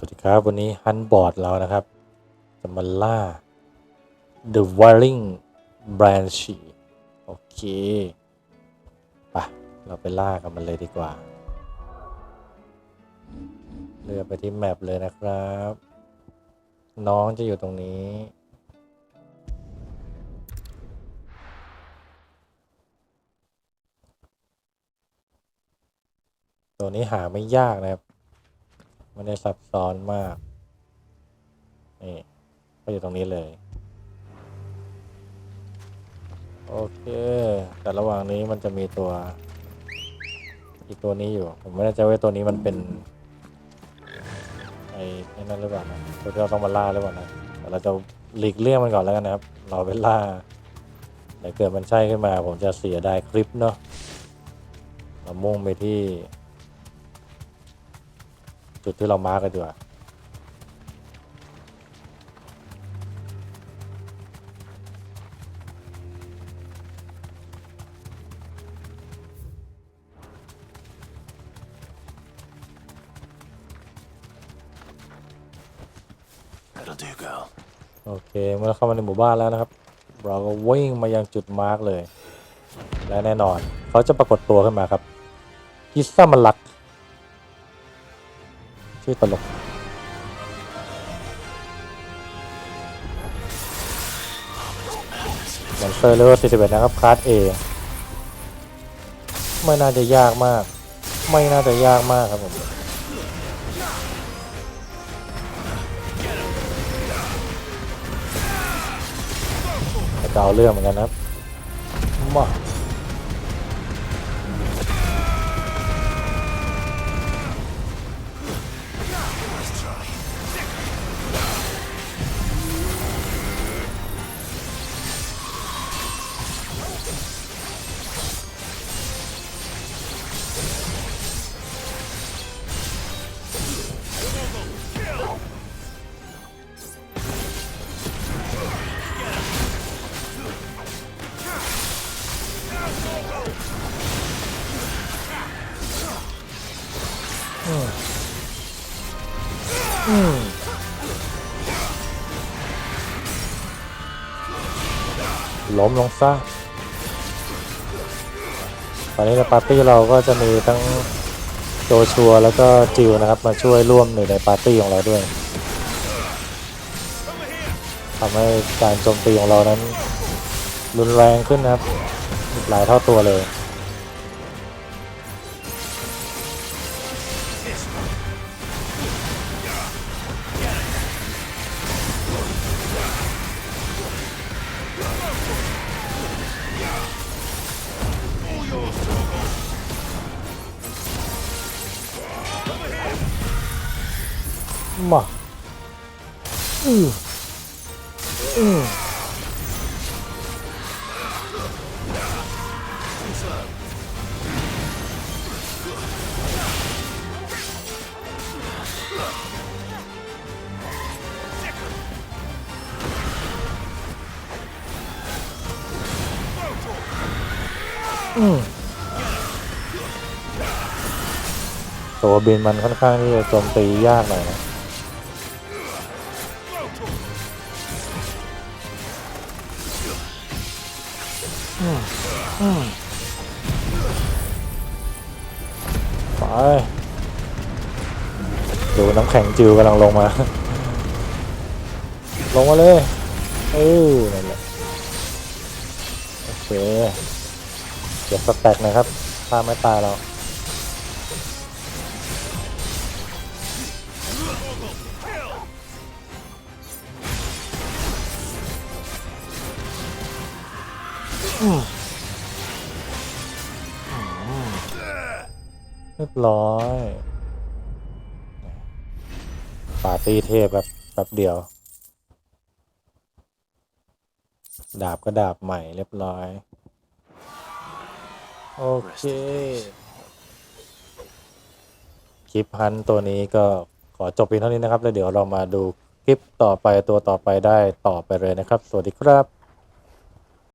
สวัสดีครับ วันนี้ฮันบอร์ดเรานะครับ จะมาล่า The Warring Branch โอเคไปะเราไปล่ากันมันเลยดีกว่า เลือกไปที่แมปเลยนะครับ น้องจะอยู่ตรงนี้ตัวนี้หาไม่ยากนะครับ ไม่ได้ซับซ้อนมาก นี่ก็อยู่ตรงนี้เลย โอเค แต่ระหว่างนี้มันจะมีตัว อีกตัวนี้อยู่ ผมไม่แน่ใจว่าตัวนี้มันเป็น ไอ้นั่นหรือเปล่านะตัวที่เราต้องมาล่าหรือเปล่านะแต่เราจะหลีกเลี่ยงมันก่อนแล้วกันนะครับ เราไปล่าแต่เกิดมันใช่ขึ้นมา ผมจะเสียดายคลิปเนาะเรามุ่งไปที่ จุดที่เรามาร์กกันดีกว่า That'll do, girl. โอเคเมื่อเข้ามาในหมู่บ้านแล้วนะครับ เราก็วิ่งมายังจุดมาร์กเลย และแน่นอน เขาจะปรากฏตัวขึ้นมาครับกิซ่ามันลัก ชื่อตลกมอนสเตอร์เลเวล41 นะครับคลาส A ไม่น่าจะยากมาก ไม่น่าจะยากมากครับผมแต่ก็เอาเรื่องเหมือนกันนะครับมา อืมล้มลงซะตอนนี้ในปาร์ตี้เราก็จะมีทั้งโจชัวแล้วก็จิวนะครับ มาช่วยร่วมอยู่ในปาร์ตี้ของเราด้วยทำให้การโจมตีของเรานั้นรุนแรงขึ้นนะครับหลายเท่าตัวเลย มาอืออืออืมตัวบินมันค่อนข้างที่จะโจมตียากหน่อยนะ ไปดูน้ำแข็งจิวกำลังลงมา ลงมาเลยเออนั่นแหละโอเคเดี๋ยวสแต็กหนะครับถ้าไม่ตายเรา เรียบร้อยปาร์ตี้เทพแบบแป๊บเดียว ดาบก็ดาบใหม่เรียบร้อย โอเคคลิปฮันต์ตัวนี้ก็ขอจบเพียงเท่านี้นะครับ แล้วเดี๋ยวเรามาดูคลิปต่อไปตัวต่อไปได้ต่อไปเลยนะครับ สวัสดีครับ